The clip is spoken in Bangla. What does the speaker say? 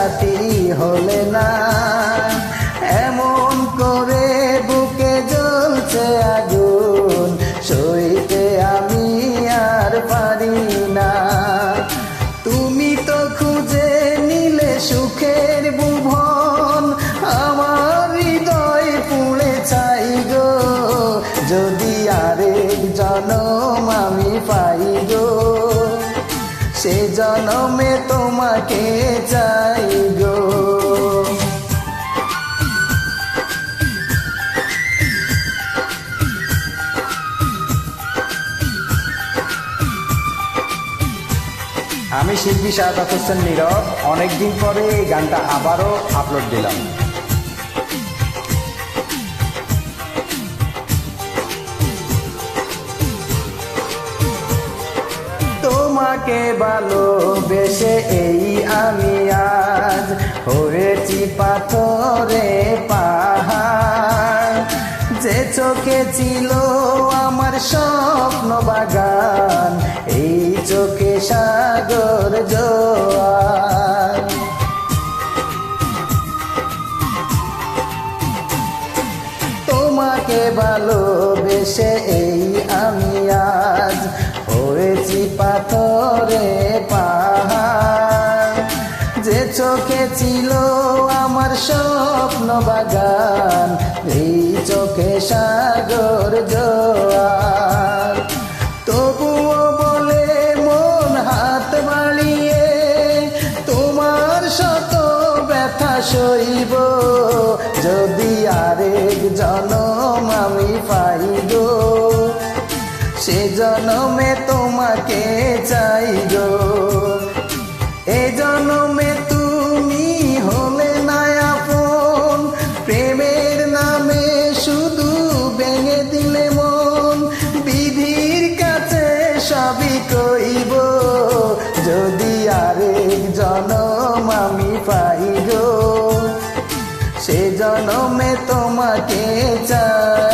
সাথী হলে না। এমন করে বুকে জ্বলছে আগুন, সইতে আমি আর পারি না। তুমি তো খুঁজে নিলে সুখের ভুবন আমার হৃদয় পুড়ে চাই গো। যদি আরেক জনম আমি পাই গো, সে জনমে আমি শিল্পী শাহাদ হোসেন নীরব। অনেকদিন পরে এই গানটা আবারও আপলোড দিলাম। তোমাকে ভালোবেসে এই আমি আজ হয়েছি পাথরে পাহাড়। যে চোখে ছিল তোমাকে ভালোবেসে এই আমি আজ হয়েছি পাথরে পাহাড়। যে চোখে ছিল আমার স্বপ্ন বাগান, এই চোখে সাগর জোয়ার। তবুও বলে মন হাত বাড়িয়ে, তোমার শত ব্যথা সইব সে জনমে তোমাকে চাই গো। এ জনমে তুমি হলে নায়াপন প্রেমের নামে শুধু ভেঙে দিলে মন। বিধির কাছে সবই কইব, যদি আরেক জনম আমি পাই গো। সে জনমে তোমাকে চাই।